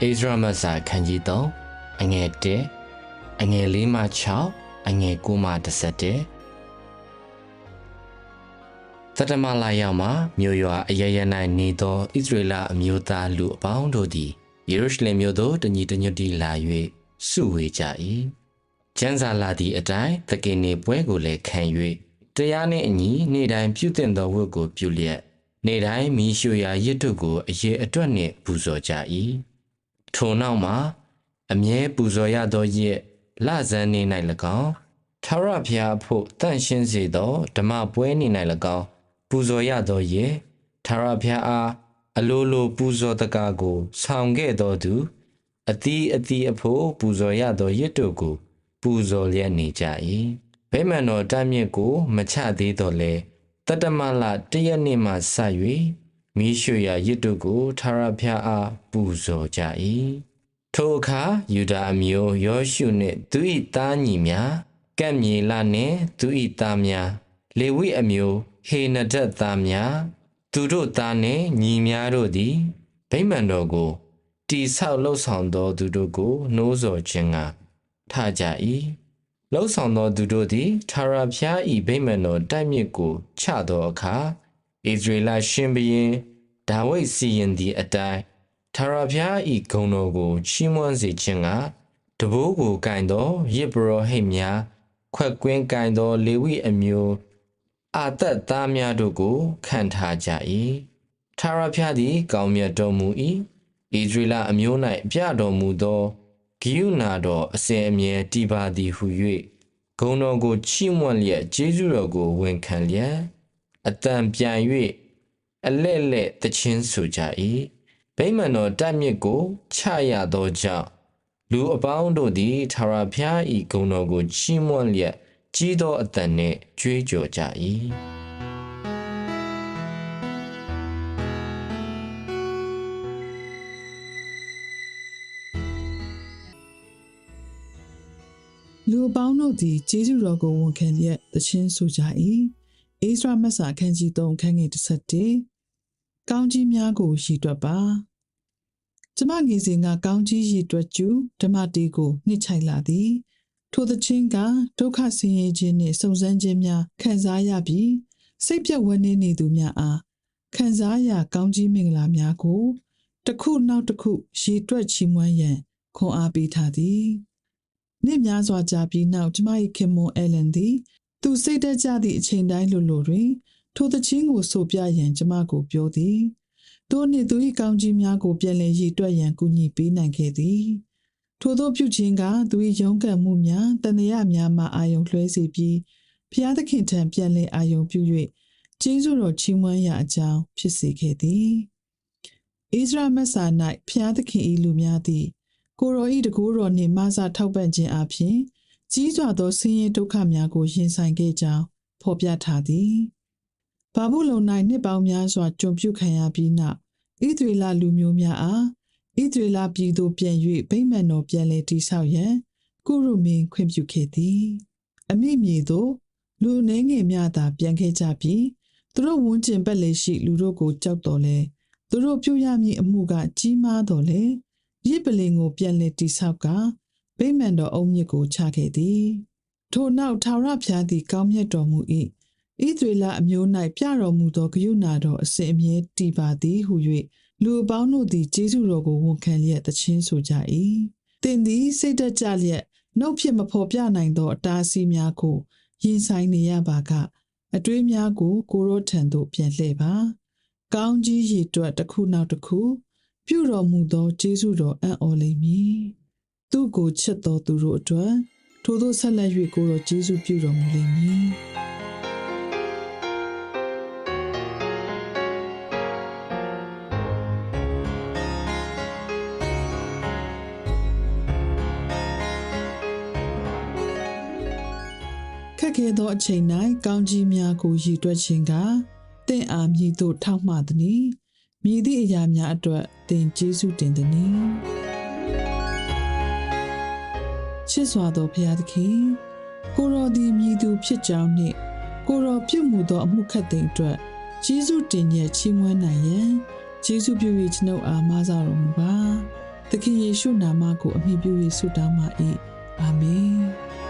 ဣဇရမတ်စာခန်းကြီး3အငယ်1အငယ်4မှ6အငယ်9မှ11သတ္တမလာရောက်မှမြို့ရွာအရရ၌နေသောဣသရေလအမျိုးသားလူအပေါင်းတို့သည်ယေရုရှလင်မြို့သို့တညီတညွတ်တီလာ၍စုဝေကြ၏ကျမ်းစာလာသည့်အတိုင်းသခင်နေပွဲကိုလည်းခံ၍တရားနှင့်အညီနေ့တိုင်းပြုသင့်သောဝတ်ကိုပြုလျက်နေ့တိုင်းမိရှုရာရစ်တို့ကိုအရေးအတွက်နှင့်ပူဇော်ကြ၏ ထိုနောက်မှာအမြဲပူဇော်ရသောရစ်လဇန်းနေ၌၎င်းထာဝရဘုရားအဖို့တန့်ရှင်းစေသောဓမ္မပွဲနေ၌၎င်းပူဇော်ရသောရစ်ထာဝရဘုရားအားအလိုလိုပူဇော်တကားကို ဆောင်ခဲ့တော်သူအတီးအတီးအဖို့ပူဇော်ရသောရစ်တို့ကို ပူဇော်လျက်နေကြ၏ဗိမာန်တော်တမ်းမြစ်ကို မချသေးတော့လဲတတ္တမလတရက်နေ့မှစ၍ မိရှုရာရစ်တို့ကိုထာဝရဘုရားအားပူဇော်ကြ၏ထိုအခါယူဒာအမျိုးယောရှုနှင့်သူ၏သားညီများကပ်မြေလနှင့်သူ၏သားများလေဝိအမျိုးဟေနဒတ်သားများသူတို့သားနှင့်ညီများတို့သည်ဗိမာန်တော်ကိုတိဆောက်လှုပ်ဆောင်သောသူတို့ကိုနှိုးဆော်ခြင်းကထကြ၏လှုပ်ဆောင်သောသူတို့သည်ထာဝရဘုရား၏ဗိမာန်တော်တိုက်မြစ်ကိုချသောအခါဣသရေလရှင်ဘုရင် ဒါဝိဒ်စီရင်သည့်အတိုင်းထာဝရဘုရား၏ဂုဏ်တော်ကိုချီးမွမ်းစေခြင်းကတဘိုးကိုကင်သောယစ်ဘရောဟိတ်များခွက်ကွင်းကင်သောလေဝိအမျိုးအာသက်သားများတို့ကိုခံထားကြ၏ထာဝရဘုရားသည် ကောင်းမြတ်တော်မူ၏ဣသရေလအမျိုး၌ပြတော်မူသောဂိယုနာတော်အစဉ်အမြဲတည်ပါသည်ဟု၍ဂုဏ်တော်ကိုချီးမွမ်းလျက်ကျေးဇူးတော်ကိုဝန်ခံလျက်အတန်ပြန်၍ အလဲ့လဲ့တခြင်းဆိုကြ၏ဗိမာန်တော်တတ်မြစ်ကိုချရသောကြောင့်လူအပေါင်းတို့သည်ထာဝရဘုရား၏ဂုဏ်တော်ကိုချီးမွမ်းလျက်ကြီးသောအတန်နှင့်ကြွေးကြော်ကြ၏။လူအပေါင်းတို့သည်ကျေးဇူးတော်ကိုဝန်ခံလျက်သချင်းဆိုကြ၏အိစရာမက်စာအခန်းကြီး3ခန်းငယ်17 ကောင်းကြီးများကိုရည်တွက်ပါကျမငယ်စဉ်ကကောင်းကြီးရည်တွက်ကျူဓမ္မတီကိုနှစ်ချိုက်လာသည် ထိုသချင်းကဒုက္ခဆင်းရဲခြင်းနှင့်စုံစမ်းခြင်းများခံစားရပြီးစိတ်ပြတ်ဝန်းနေနေသူများအားခံစားရကောင်းကြီးမင်္ဂလာများကိုတစ်ခုနောက်တစ်ခုရည်တွက်ချီးမွမ်းရန်ခွန်အားပေးထားသည်နှစ်များစွာကြာပြီးနောက်ကျမ၏ခင်မွန်အဲလန်သည် သူစိတ်တက်ကြသည့်အချိန်တိုင်းလိုလိုတွင် ထိုသချင်းကိုဆိုပြရန်ကျမကိုပြောသည်သူနှင့်သူ၏ကောင်းကြီးများကိုပြန်လည်ရည်တွက်ရန်ကူညီပေးနိုင်ခဲ့သည်ထိုသောပြုခြင်းကသူ၏ရုန်းကန်မှုများတန်ရာများမှအာယုံလွှဲစေပြီးဖျားသခင်ထံပြန်လည်အာယုံပြု၍ကျေးဇူးတော်ချီးမွမ်းရာအကြောင်းဖြစ်စေခဲ့သည်ဣသရာမက်ဆာ၌ဖျားသခင်၏လူများသည်ကိုရောဤတကူတော်နှင့်မဆာထောက်ပံ့ခြင်းအပြင်ကြီးစွာသောဆင်းရဲဒုက္ခများကိုရင်ဆိုင်ခဲ့ကြောင်းဖော်ပြထားသည်။ ဘာဘူးလုံ၌နှစ်ပေါင်းများစွာကြုံပြုခံရပြီးနောက်ဣသရေလလူမျိုးများအားဣသရေလပြည်သို့ပြန်၍ဗိမာန်တော်ပြန်လည်တည်ဆောက်ရန်ကုရုမင်းခွင့်ပြုခဲ့သည်။အမိမြေသို့လူနှင်းငယ်များသာပြန်ခဲ့ကြပြီးသူတို့ဝန်းကျင်ပတ်လေရှိလူတို့ကိုကြောက်တော်လဲသူတို့ပြုရမည့်အမှုကကြီးမားတော်လဲရစ်ပလင်ကိုပြန်လည်တိဆောက်ကဗိမာန်တော်အုံမြစ်ကိုချခဲ့သည်ထို့နောက်ထာဝရဘုရားသည်ကောင်းမြတ်တော်မူ၏ ဣသရေလအမျိုး၌ပြတော်မူသောဂရုဏာတော်အစဉ်အမြဲတည်ပါသည်ဟု၍လူအပေါင်းတို့သည်ကျေးဇူးတော်ကိုဝန်ခံလျက်သချင်းဆိုကြ၏သင်သည်စိတ်တက်ကြလျက်နှုတ်ဖြစ်မဖော်ပြနိုင်သောအတားအဆီးများကိုရင်ဆိုင်နေရပါကအတွေးများကိုကိုရောထံသို့ပြန်လှည့်ပါကောင်းကြီးရည်တွက်တစ်ခုနောက်တစ်ခုပြုတော်မူသောကျေးဇူးတော်အံ့ဩလိမ့်မည်။သူ့ကိုချစ်တော်သူတို့အတွက်ထို့သောဆက်လက်၍ကိုတော်ကျေးဇူးပြုတော်မူလိမ့်မည်။ က်ခဲသောအချိန်၌ကောင်းကြီးများကိုရည်တွက်ခြင်းကတင့်အားမြည်သို့ထောက်မှသည်။မြည်သည့်အရာများအတွက်တင်ကျေးဇူးတင်သည်။ချစ်စွာသောဘုရားသခင်ကိုရောသည်မြည်သူဖြစ်ကြောင်းနှင့်ကိုရောပြုမှုသောအမှုခတ်သိမ်းအတွက်ကျေးဇူးတင်ရဲ့ချီးမွမ်းနိုင်ရန်ကျေးဇူးပြု၍ကျွန်ုပ်အားမဆတော်မူပါ။သခင်ယေရှုနာမကိုအမိပြု၍ဆုတောင်းပါ၏။အာမင်။